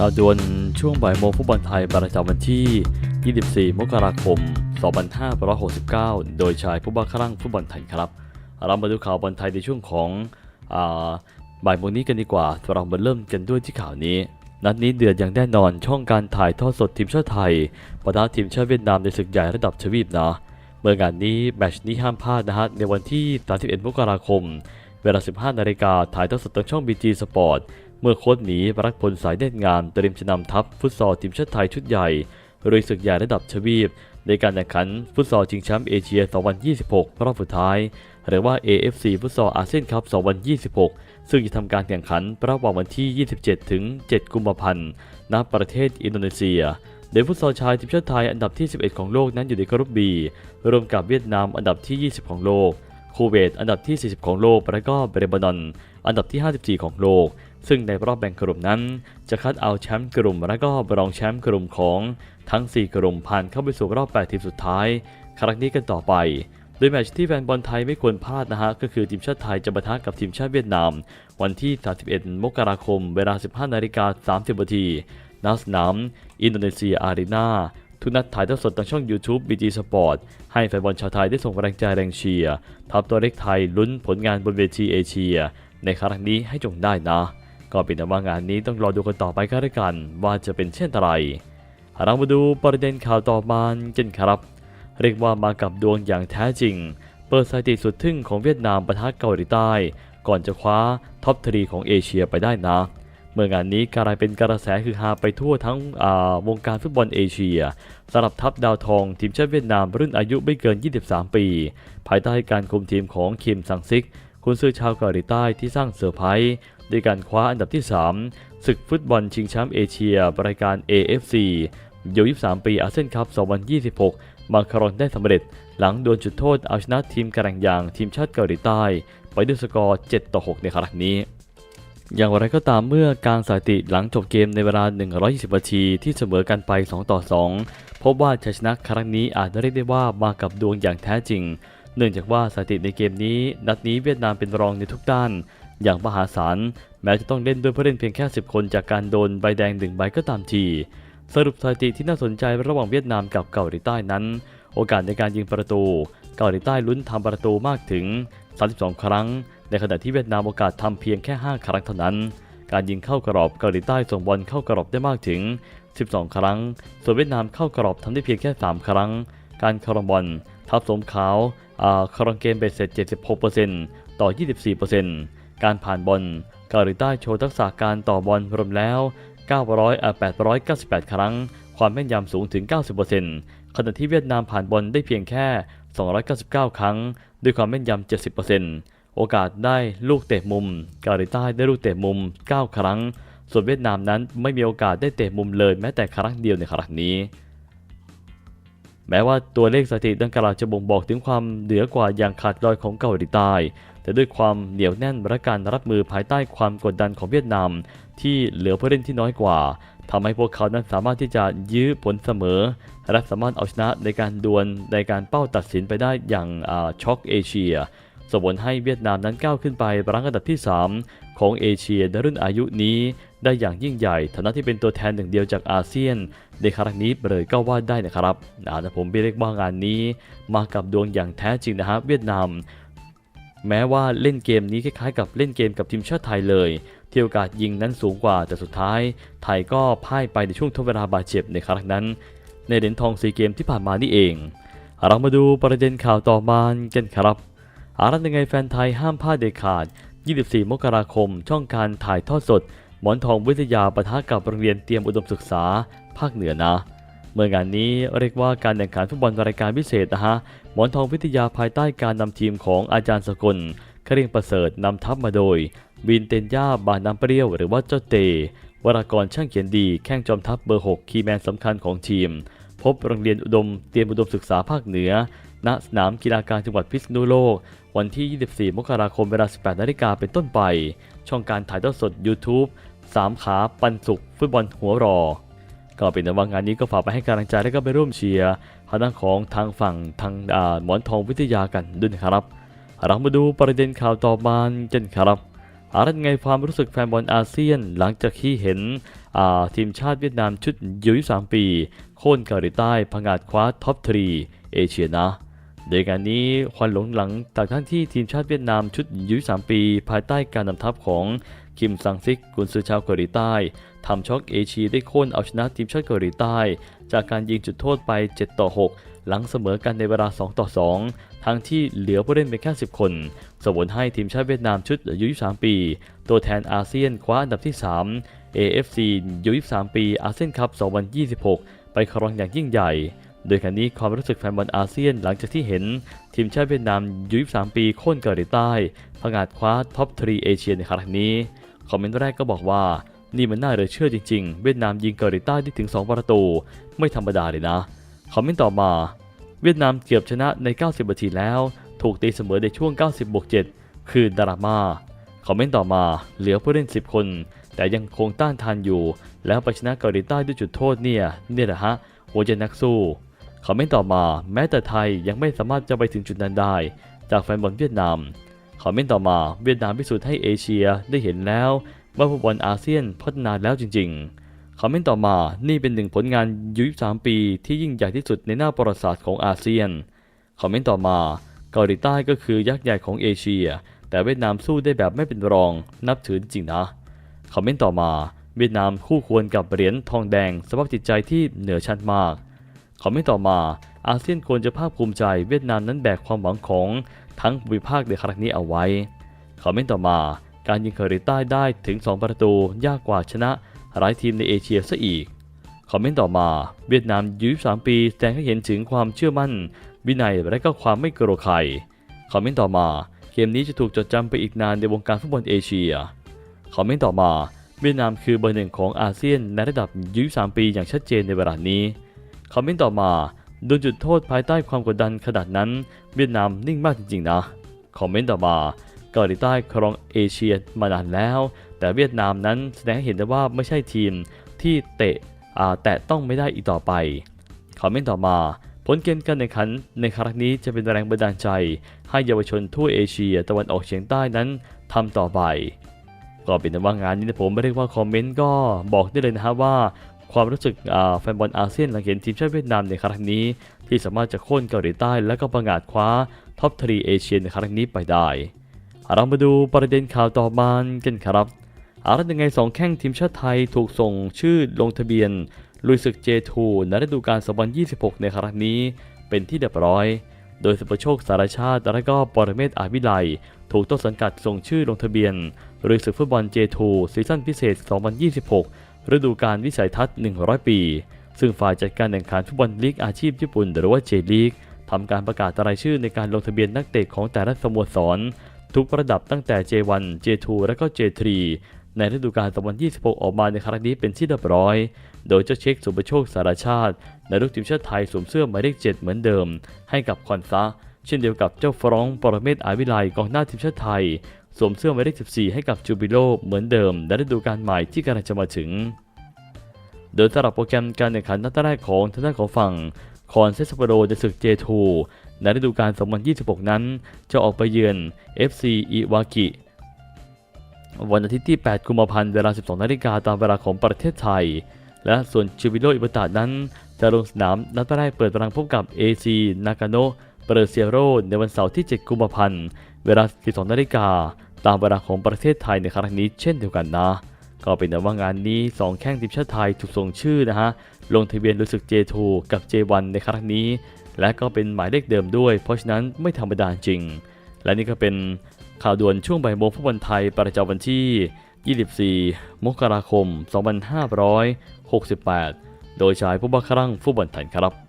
ข่าวด่วนช่วงบ่ายโมงฟุตบอลไทยประจำวันที่ 24 มกราคม 2569 โดยชายผู้บ้าคลั่งฟุตบอลไทยครับ เรามาดูข่าวบอลไทยในช่วงของอบ่ายโมงนี้กันดีกว่า เรามาเริ่มกันด้วยที่ข่าวนี้ นัดนี้เดือดอย่างแน่นอนช่องการถ่ายทอดสดทีมชาติไทยปะทะทีมชาติเวียดนามในศึกใหญ่ระดับทวีปนะเมื่องานนี้แมชนี้ห้ามพลาดนะฮะในวันที่ 31 มกราคม เวลา 15 นาฬิกาถ่ายทอดสดทางช่อง BG Sport เมื่อโค้ชหมีรักพลสายเด่นงามเตรียมจะนำทัพฟุตซอลทีมชาติไทยชุดใหญ่ลุยศึกใหญ่ระดับทวีป ในการแข่งขันฟุตซอลชิงแชมป์เอเชีย 2026 รอบสุดท้าย หรือว่า AFC ฟุตซอลอาเซียนคัพ 2026 ซึ่งจะทำการแข่งขันระหว่างวันที่ 27 ถึง 7 กุมภาพันธ์ ณ ประเทศอินโดนีเซีย โดยฟุตซอลชายทีมชาติไทยอันดับที่ 11 ของโลกนั้นอยู่ในกรุ๊ป B รวมกับเวียดนามอันดับที่ 20 ของโลกคูเวตอันดับที่ 40 ของโลก และก็เลบานอนอันดับที่ 54 ของโลก ซึ่งในรอบแบ่งกลุ่มนั้น จะคัดเอาแชมป์กลุ่มและก็รองแชมป์กลุ่มของทั้ง 4 กลุ่มผ่านเข้าไปสู่รอบ 8 ทีมสุดท้าย ครั้งนี้กันต่อไป โดยแมตช์ที่แฟนบอลไทยไม่ควรพลาดนะฮะ ก็คือทีมชาติไทยจะปะทะกับทีมชาติเวียดนาม วันที่ 31 มกราคม เวลา 15 นาฬิกา 30 นาทีณสนามอินโดนีเซียอารีนาทุกนัดถ่ายทอดสดทางช่อง YouTube BG Sport ให้แฟนบอลชาวไทยได้ส่งแรงใจแรงเชียร์ทัพตัวเล็กไทยลุ้นผลงานบนเวทีเอเชีย ในครั้งนี้ให้จงได้นะ ก็เป็นว่างานนี้ต้องรอดูกันต่อไปกันแล้วกัน ว่าจะเป็นเช่นไรเรามาดูประเด็นข่าวต่อมากันครับ เรียกว่ามากับดวงอย่างแท้จริง เปิดสถิติสุดทึ่งของเวียดนามปะทะเกาหลีใต้ ก่อนจะคว้าท็อปทรีของเอเชียไปได้นะ เมื่องานนี้กลายเป็นกระแสคือฮาไปทั่วทั้งวงการฟุตบอลเอเชียสำหรับทัพดาวทองทีมชาติเวียดนามรุ่นอายุไม่เกิน 23 ปี ภายใต้การคุมทีมของคิมซังซิก คุณซื้อชาวเกาหลีใต้ที่สร้างเซอร์ไพรส์ด้วยการคว้าอันดับที่ 3 ศึกฟุตบอลชิงแชมป์เอเชียรายการ AFC ยู23 ปีอาเซียนคัพ 2026 มาคารอนได้สำเร็จ หลังโดนจุดโทษเอาชนะทีมกระแรงยางทีมชาติเกาหลีใต้ ไปด้วยสกอร์ 7 ต่อ 6 ในครั้งนี้ อย่างไรก็ตามเมื่อการสถิติหลังจบเกมในเวลา 120 นาทีที่เสมอกันไป 2 ต่อ 2 พบว่าชัยชนะครั้งนี้อาจเรียกได้ว่ามากับดวงอย่างแท้จริง เนื่องจากว่าสถิติในเกมนี้ นัดนี้เวียดนามเป็นรองในทุกด้าน อย่างมหาศาลแม้จะต้องเล่นด้วยผู้เล่นเพียงแค่ 10 คนจากการโดนใบแดงหนึ่งใบก็ตามทีสรุปสถิติที่น่าสนใจระหว่างเวียดนามกับเกาหลีใต้นั้น โอกาสในการยิงประตู เกาหลีใต้ลุ้นทำประตูมากถึง 32 ครั้ง ในขณะที่เวียดนามโอกาสทำเพียงแค่ 5 ครั้งเท่านั้น การยิงเข้ากรอบเกาหลีใต้ส่งบอลเข้ากรอบได้มากถึง 12 ครั้ง ส่วนเวียดนามเข้ากรอบทำได้เพียงแค่ 3 ครั้ง การครองบอลทับสมขาวอ่า ครองเกมเบ็ดเสร็จ 76%ต่อ 24%การผ่านบอลเกาหลีใต้โชว์ทักษะการต่อบอลรวมแล้ว 900อ่า898 ครั้ง ความแม่นยำสูงถึง 90%ขณะที่เวียดนามผ่านบอลได้เพียงแค่ 299 ครั้ง ด้วยความแม่นยำ 70%โอกาสได้ลูกเตะมุม เกาหลีใต้ได้ลูกเตะมุม 9 ครั้ง ส่วนเวียดนามนั้นไม่มีโอกาสได้เตะมุมเลยแม้แต่ครั้งเดียวในครั้งนี้ แม้ว่าตัวเลขสถิติดังกล่าวจะบ่งบอกถึงความเหนือกว่าอย่างขาดลอยของเกาหลีใต้ แต่ด้วยความเหนียวแน่นและการรับมือภายใต้ความกดดันของเวียดนาม ที่เหลือผู้เล่นที่น้อยกว่าทำให้พวกเขานั้นสามารถที่จะยื้อผลเสมอ และสามารถเอาชนะในการดวลในการเป้าตัดสินไปได้อย่างช็อกเอเชีย ส่งผลให้เวียดนามนั้นก้าวขึ้นไปรั้งอันดับที่ 3 ของเอเชียในรุ่นอายุนี้ ได้อย่างยิ่งใหญ่ฐานะที่เป็นตัวแทนหนึ่งเดียวจากอาเซียน ในครั้งนี้เลยก็ว่าได้นะครับอ่าแต่ผมเรียกว่างานนี้ มากับดวงอย่างแท้จริงนะฮะเวียดนาม แม้ว่าเล่นเกมนี้คล้ายๆกับเล่นเกมกับทีมชาติไทยเลยที่โอกาสยิงนั้นสูงกว่าแต่สุดท้าย ไทยก็พ่ายไปในช่วงทดเวลาบาดเจ็บในครั้งนั้น ในเหรียญทองซีเกมที่ผ่านมานี่เอง เรามาดูประเด็นข่าวต่อมากันครับ อารันยังไงแฟนไทยห้ามพลาดเด็ดขาด 24 มกราคม ช่องการถ่ายทอดสด หมอนทองวิทยาปะทะกับโรงเรียนเตรียมอุดมศึกษา ภาคเหนือนะ เมื่องานนี้เรียกว่าการแข่งขันฟุตบอลรายการพิเศษนะฮะ หมอนทองวิทยาภายใต้การนำทีมของอาจารย์สกลเครียงประเสริฐนำทัพมาโดย บินเตนย่าบานน้ำเปรี้ยวหรือว่าเจ้าเต วรากรช่างเขียนดี แข้งจอมทัพเบอร์ 6 คีแมนสำคัญของทีม พบโรงเรียนอุดมเตรียมอุดมศึกษาภาคเหนือ ณสนามกีฬาการจังหวัดพิษณุโลก วันที่ 24 มกราคมเวลา 18 นาฬิกาเป็นต้นไป ช่องการถ่ายทอดสด YouTube สามขาปันสุข ฟุตบอลหัวรอ ก็เป็นแต่ว่างานนี้ก็ฝากไปให้กำลังใจและก็ไปร่วมเชียร์ทางด้านของทางฝั่งทางอ่าหมอนทองวิทยากันด้วยนะครับ เรามาดูประเด็นข่าวต่อมากันครับอะไรยังไงความรู้สึกแฟนบอลอาเซียนหลังจากที่เห็นทีมชาติเวียดนามชุดยู23ปี โค่นเกาหลีใต้พังอาจคว้าท็อปทรีเอเชียนะ โดยการนี้ควันหลงหลังจากทั้งที่ทีมชาติเวียดนามชุดยู23ปี ภายใต้การนำทัพของคิมซังซิกกุนซือชาวเกาหลีใต้ทำช็อกเอเชียได้โค่นเอาชนะทีมชาติเกาหลีใต้ จากการยิงจุดโทษไป 7 ต่อ 6 หลังเสมอกันในเวลา 2 ต่อ 2 ทั้งที่เหลือผู้เล่นเพียงแค่ 10 คนส่งผลให้ทีมชาติเวียดนามชุดอายุ 23 ปี ตัวแทนอาเซียนคว้าอันดับที่ 3 AFC ยู23 ปีอาเซียนคัพ 2026 ไปครองอย่างยิ่งใหญ่ โดยการนี้ความรู้สึกแฟนบอลอาเซียนหลังจากที่เห็น ทีมชาติเวียดนามยู23ปีโค่นเกาหลีใต้พังอาจคว้าท็อปทรีเอเชียในครั้งนี้ คอมเมนต์แรกก็บอกว่า นี่มันน่าเหลือเชื่อจริงๆ เวียดนามยิงเกาหลีใต้ได้ถึง 2 ประตู ไม่ธรรมดาเลยนะ คอมเมนต์ต่อมา เวียดนามเกือบชนะใน 90 นาทีแล้ว ถูกตีเสมอในช่วง 90บวก7คือดราม่าคอมเมนต์ต่อมาเหลือผู้เล่น 10 คน แต่ยังคงต้านทานอยู่ แล้วไปชนะเกาหลีใต้ด้วยจุดโทษเนี่ย เนี่ยแหละฮะหัวใจนักสู้ คอมเมนต่อมาแม้แต่ไทยยังไม่สามารถจะไปถึงจุดนั้นได้ จากแฟนบอลเวียดนามคอมเมนต่อมาเวียดนามพิสูจน์ให้เอเชียได้เห็นแล้วว่าฟุตบอลอาเซียนพัฒนาแล้วจริง ๆ คอมเมนต์ต่อมา นี่เป็นหนึ่งผลงานยู23ปีที่ยิ่งใหญ่ที่สุดในหน้าประวัติศาสตร์ของอาเซียน คอมเมนต์ต่อมา เกาหลีใต้ก็คือยักษ์ใหญ่ของเอเชีย แต่เวียดนามสู้ได้แบบไม่เป็นรอง นับถือจริงๆนะ คอมเมนต์ต่อมา เวียดนามคู่ควรกับเหรียญทองแดงสภาพจิตใจที่เหนือชั้นมาก คอมเมนต์ต่อมา อาเซียนควรจะภาคภูมิใจเวียดนามนั้นแบกความหวังของทั้งภูมิภาคในครั้งนี้เอาไว้คอมเมนต์ต่อมา การยิงเกาหลีใต้ได้ถึง 2 ประตูยากกว่าชนะหลายทีมในเอเชียซะอีกคอมเมนต์ต่อมา เวียดนามยู23ปีแสดงให้เห็นถึงความเชื่อมั่น วินัยและก็ความไม่กลัวใครคอมเมนต์ต่อมา เกมนี้จะถูกจดจำไปอีกนานในวงการฟุตบอลเอเชียคอมเมนต์ต่อมา เวียดนามคือเบอร์หนึ่งของอาเซียนในระดับยู23ปีอย่างชัดเจนในเวลานี้ คอมเมนต์ต่อมาโดนจุดโทษภายใต้ความกดดันขนาดนั้น เวียดนามนิ่งมากจริงๆนะ คอมเมนต์ต่อมาเกาหลีใต้ครองเอเชียมานานแล้ว แต่เวียดนามนั้นแสดงให้เห็นได้ว่าไม่ใช่ทีมที่เตะอาแตะต้องไม่ได้อีกต่อไป คอมเมนต์ต่อมา ผลเกมการแข่งขันในครั้งนี้จะเป็นแรงบันดาลใจ ให้เยาวชนทั่วเอเชียตะวันออกเฉียงใต้นั้นทำต่อไปก็เป็นว่างานนี้ผมไม่เรียกว่าคอมเมนต์ก็บอกได้เลยนะครับว่า ความรู้สึกแฟนบอลอาเซียนหลังเห็นทีมชาติเวียดนามในครั้งนี้ ที่สามารถจะโค่นเกาหลีใต้และก็ประกาศคว้าท็อปทรีเอเชียในครั้งนี้ไปได้ เรามาดูประเด็นข่าวต่อมากันครับอารัยังไงสองแข้งทีมชาติไทยถูกส่งชื่อลงทะเบียน ลุยศึก J2 ในฤดูกาล 2026 ในครั้งนี้ เป็นที่เรียบร้อย โดยสุประโชคสารชาติและก็ปรเมศอาวิไลถูกต้นสังกัดส่งชื่อลงทะเบียนลุยศึกฟุตบอล J2 ซีซั่นพิเศษ 2026 ฤดูกาลวิสัยทัศน์ 100 ปี ซึ่งฝ่ายจัดการแข่งขันฟุตบอลลีกอาชีพญี่ปุ่น หรือว่า J ลีกทำการประกาศรายชื่อในการลงทะเบียนนักเตะของแต่ละสโมสร ทุกระดับตั้งแต่ J1 J2 และก็ J3 ในฤดูกาล2026 ออกมาในครั้งนี้เป็นที่เรียบร้อย โดยเจ้าเช็คสุประโชคสารชาติในลูกทีมชาติไทยสวมเสื้อหมายเลข 7 เหมือนเดิม ให้กับคอนซาเช่นเดียวกับเจ้าฟรองก์ปรเมศอาวิไลกองหน้าทีมชาติไทย สวมเสื้อหมายเลข 14 ให้กับจูบิโลเหมือนเดิมในฤดูกาลใหม่ที่กำลังจะมาถึง โดยสำหรับโปรแกรมการแข่งขันนัดแรกของทางด้านของฝั่งคอนเซสโปโรในศึก J2 ในฤดูกาล 2026 นั้น จะออกไปเยือน FC อิวากิวันอาทิตย์ที่ 8 กุมภาพันธ์ เวลา 12 นาฬิกาตามเวลาของประเทศไทย และส่วนจูบิโลอิบตะนั้น จะลงสนามนัดแรกเปิดรังพบกับ AC นากาโนเปเรเซียโรในวันเสาร์ที่ 7 กุมภาพันธ์ เวลา 12 นาฬิกา ตามเวลาของประเทศไทยในครั้งนี้เช่นเดียวกันนะ ก็เป็นแต่ว่างานนี้ 2 แข้งทีมชาติไทยถูกส่งชื่อนะฮะ ลงทะเบียนรู้สึก J2 กับ J1 ในครั้งนี้ และก็เป็นหมายเลขเดิมด้วย เพราะฉะนั้นไม่ธรรมดาจริง และนี่ก็เป็นข่าวด่วนช่วงบ่ายโมงฟุตบอลไทยประจำวันที่ 24 มกราคม 2568 โดยชายผู้บังคับฟุตบอลไทยครับ